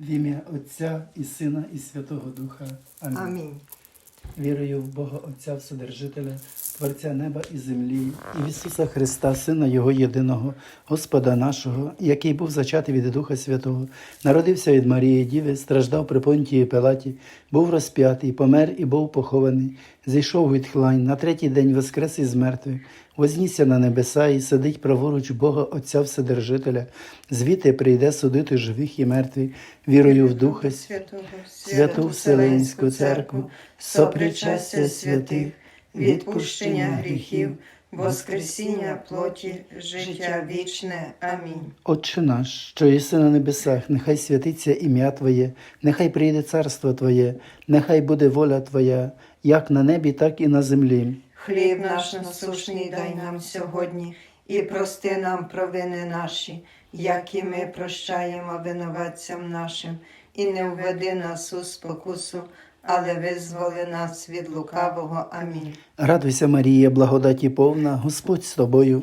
В ім'я Отця і Сина, і Святого Духа. Амінь. Амінь. Вірую в Бога Отця Вседержителя, Творця неба і землі, і Ісуса Христа, Сина Його єдиного, Господа нашого, який був зачатий від Духа Святого, народився від Марії Діви, страждав при Понтії Пилаті, був розп'ятий, помер і був похований, зійшов від хлань, на третій день воскрес із мертвих, вознісся на небеса і сидить праворуч Бога Отця Вседержителя, звідти прийде судити живих і мертвих, вірую в Духа Святого. Святу Вселенську Церкву, сопричастя святих, відпущення гріхів, воскресіння плоті, життя вічне. Амінь. Отче наш, що єси на небесах, нехай святиться ім'я Твоє, нехай прийде царство Твоє, нехай буде воля Твоя, як на небі, так і на землі. Хліб наш насушний дай нам сьогодні, і прости нам провини наші, як і ми прощаємо винуватцям нашим, і не введи нас у спокусу, але визволи нас від лукавого. Амінь. Радуйся, Марія, благодаті повна, Господь з тобою,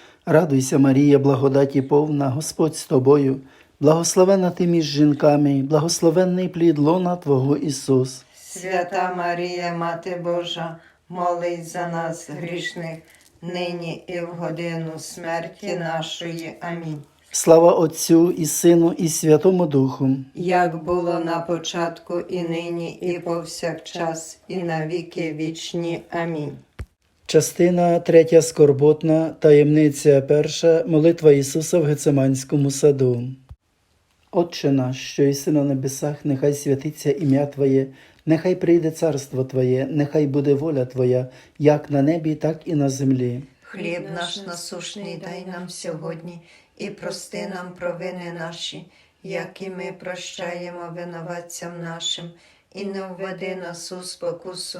Радуйся, Марія, благодаті повна, Господь з тобою, благословена ти між жінками, благословенний плід лона Твого Ісус. Свята Марія, Мати Божа, молись за нас грішних, нині і в годину смерті нашої. Амінь. Слава Отцю і Сину, і Святому Духу. Як було на початку, і нині, і повсякчас, і на віки вічні. Амінь. Частина третя скорботна, таємниця перша, молитва Ісуса в Гецеманському саду. Отче наш, що єси на небесах, нехай святиться ім'я Твоє, нехай прийде царство Твоє, нехай буде воля Твоя, як на небі, так і на землі. Хліб наш насушний дай нам сьогодні, і прости нам провини наші, як і ми прощаємо винуватцям нашим, і не введи нас у спокусу,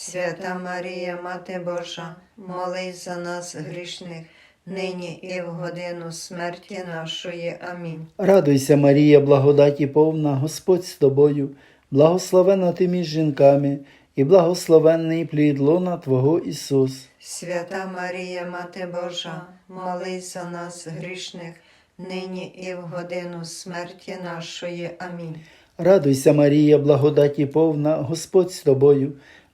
Свята Марія, Мати Божа, молись за нас грішних, нині і в годину смерті нашої. Амінь. Радуйся, Марія, благодаті повна, Господь з тобою, благословена ти між жінками, і благословенний плід лона Твого Ісус. Свята Марія, Мати Божа, молись за нас грішних, нині і в годину смерті нашої. Амінь. Радуйся, Марія, благодаті повна, Господь з тобою,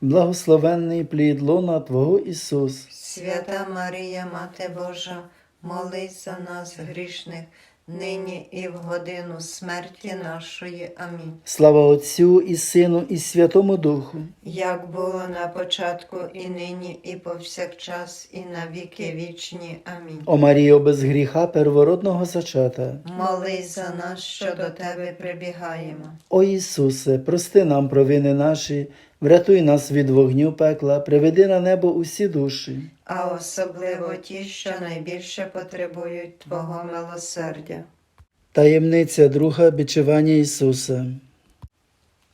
благословенний плід лона Твого Ісус. Свята Марія, Мати Божа, молись за нас грішних, нині і в годину смерті нашої. Амінь. Слава Отцю і Сину, і Святому Духу. Як було на початку, і нині, і повсякчас, і на віки вічні. Амінь. О Маріо без гріха первородного зачата. Молись за нас, що до тебе прибігаємо. О Ісусе, прости нам провини наші, врятуй нас від вогню пекла, приведи на небо усі душі. а особливо ті, що найбільше потребують Твого милосердя. Таємниця друга бичування Ісуса.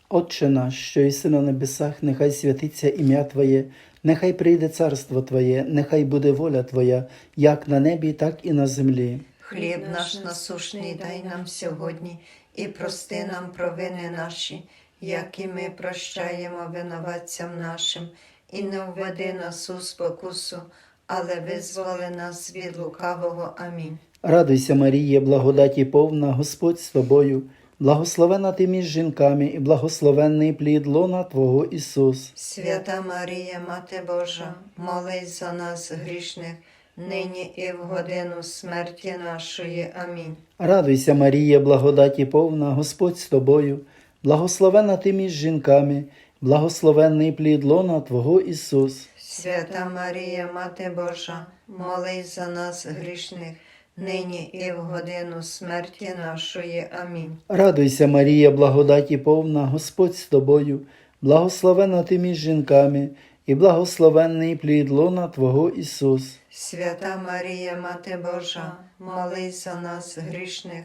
Отче наш, що єси на небесах, нехай святиться ім'я Твоє, нехай прийде царство Твоє, нехай буде воля Твоя, як на небі, так і на землі. Хліб наш насушний дай нам сьогодні, і прости нам провини наші, як і ми прощаємо винуватцям нашим, і не введи нас у спокусу, але визволи нас від лукавого. Амінь. Радуйся, Марія, благодаті повна, Господь з тобою, благословена ти між жінками, і благословенний плід лона Твого Ісус. Свята Марія, Мати Божа, молись за нас грішних, нині і в годину смерті нашої. Амінь. Радуйся, Марія, благодаті повна, Господь з тобою, благословена ти між жінками, благословенний плід лона Твого Ісус. Свята Марія, Мати Божа, молись за нас грішних, нині і в годину смерті нашої. Амінь. Радуйся, Марія, благодаті повна, Господь з тобою, благословена ти між жінками, і благословенний плід лона Твого Ісус. Свята Марія, Мати Божа, молись за нас грішних,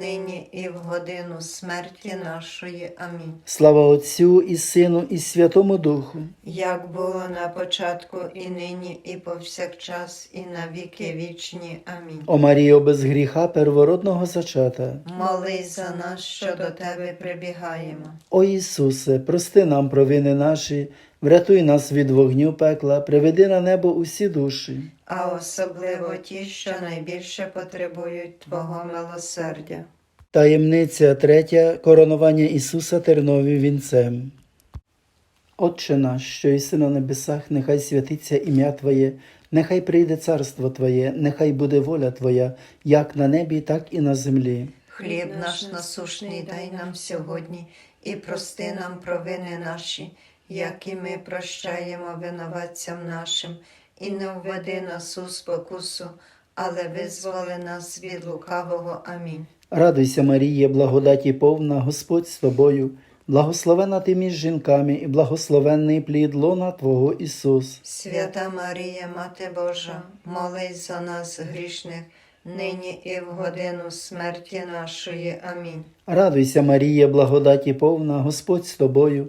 нині і в годину смерті нашої. Амінь. Слава Отцю і Сину, і Святому Духу. Як було на початку, і нині, і повсякчас, і на віки вічні. Амінь. О Маріо без гріха первородного зачата. Молись за нас, що до тебе прибігаємо. О Ісусе, прости нам провини наші, врятуй нас від вогню пекла, приведи на небо усі душі. а особливо ті, що найбільше потребують Твого милосердя. Таємниця третя коронування Ісуса терновим вінцем. Отче наш, що єси на небесах, нехай святиться ім'я Твоє, Нехай прийде царство Твоє, нехай буде воля Твоя, як на небі, так і на землі. Хліб наш насушний дай нам сьогодні, і прости нам провини наші, як і ми прощаємо винуватцям нашим, і не введи нас у спокусу, але визволи нас від лукавого. Амінь. Радуйся, Марія, благодаті повна, Господь з тобою, благословена ти між жінками, і благословенний плід лона Твого Ісус. Свята Марія, Мати Божа, молись за нас грішних, нині і в годину смерті нашої. Амінь. Радуйся, Марія, благодаті повна, Господь з тобою,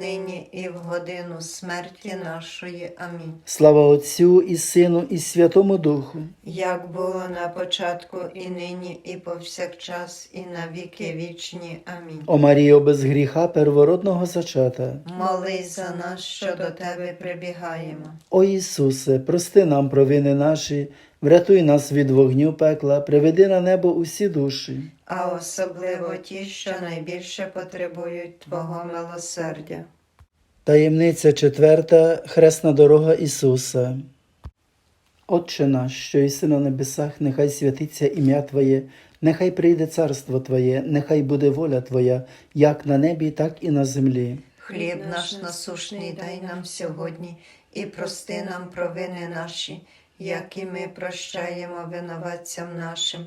нині і в годину смерті нашої. Амінь. Слава Отцю і Сину, і Святому Духу. Як було на початку, і нині, і повсякчас, і на віки вічні. Амінь. О Маріо без гріха первородного зачата. Молись за нас, що до тебе прибігаємо. О Ісусе, прости нам провини наші, врятуй нас від вогню пекла, приведи на небо усі душі. А особливо ті, що найбільше потребують Твого милосердя. Таємниця четверта Хресна дорога Ісуса. Отче наш, що єси на небесах, нехай святиться ім'я Твоє, нехай прийде царство Твоє, нехай буде воля Твоя, як на небі, так і на землі. Хліб наш насушний дай нам сьогодні, і прости нам провини наші, як і ми прощаємо винуватцям нашим,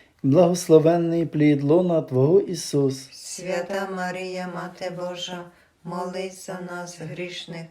благословенний плід лона Твого Ісус. Свята Марія, Мати Божа, молись за нас грішних,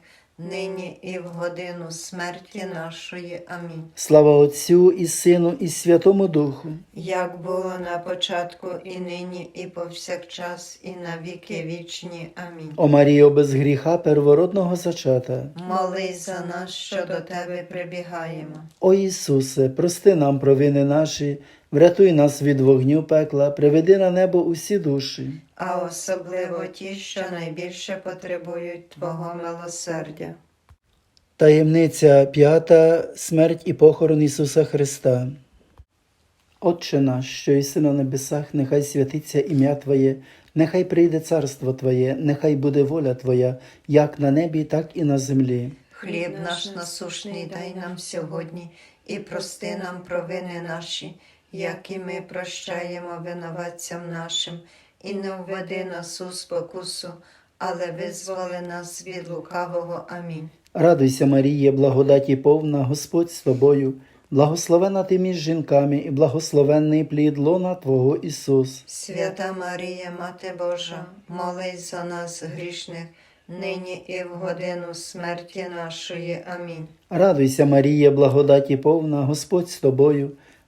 нині і в годину смерті нашої. Амінь. Слава Отцю і Сину, і Святому Духу. Як було на початку, і нині, і повсякчас, і на віки вічні. Амінь. О Маріо без гріха первородного зачата. Молись за нас, що до тебе прибігаємо. О Ісусе, прости нам провини наші, врятуй нас від вогню пекла, приведи на небо усі душі. а особливо ті, що найбільше потребують Твого милосердя. Таємниця п'ята смерть і похорон Ісуса Христа. Отче наш, що єси на небесах, нехай святиться ім'я Твоє, нехай прийде царство Твоє, нехай буде воля Твоя, як на небі, так і на землі. Хліб наш насушний дай нам сьогодні, і прости нам провини наші, як і ми прощаємо винуватцям нашим, і не введи нас у спокусу, але визволи нас від лукавого. Амінь. Радуйся, Марія, благодаті повна, Господь з тобою, благословена ти між жінками, і благословенний плід лона Твого Ісус. Свята Марія, Мати Божа, молись за нас грішних, нині і в годину смерті нашої. Амінь. Радуйся, Марія, благодаті повна, Господь з тобою,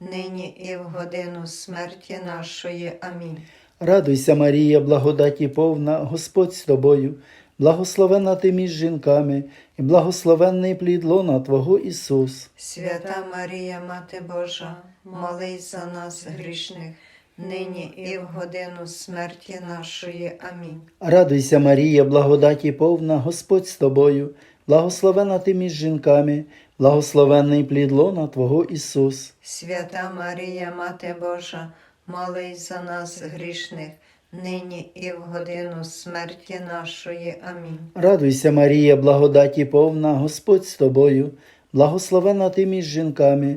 нині і в годину смерті нашої. Амінь. Радуйся, Марія, благодаті повна, Господь з тобою, благословена ти між жінками, і благословенний плід лона Твого Ісус. Свята Марія, Мати Божа, молись за нас грішних, нині і в годину смерті нашої. Амінь. Радуйся, Марія, благодаті повна, Господь з тобою, благословена ти між жінками, благословенний плід лона Твого Ісус. Свята Марія, Мати Божа, молись за нас грішних, нині і в годину смерті нашої. Амінь. Радуйся, Марія, благодаті повна, Господь з тобою, благословена ти між жінками,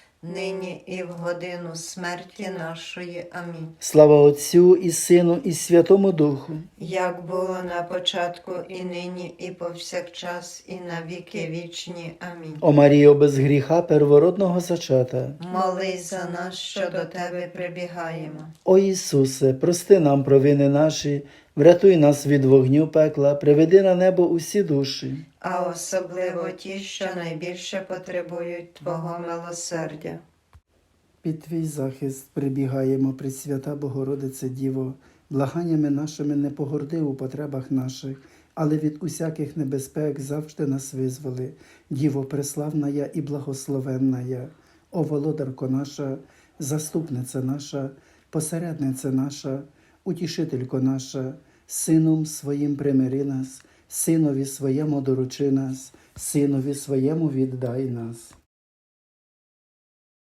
нині і в годину смерті нашої. Амінь. Слава Отцю і Сину, і Святому Духу. Як було на початку, і нині, і повсякчас, і на віки вічні. Амінь. О Маріо, без гріха первородного зачата. Молись за нас, що до тебе прибігаємо. О Ісусе, прости нам провини наші, врятуй нас від вогню пекла, приведи на небо усі душі. а особливо ті, що найбільше потребують Твого милосердя. Під твій захист прибігаємо, Пресвята Богородице Діво, благаннями нашими не погорди у потребах наших, але від усяких небезпек завжди нас визволи. Діво преславна я і благословенна я, о володарко наша, заступниця наша, посередниця наша, утішителько наша, сином своїм примири нас, синові своєму доручи нас, синові своєму віддай нас.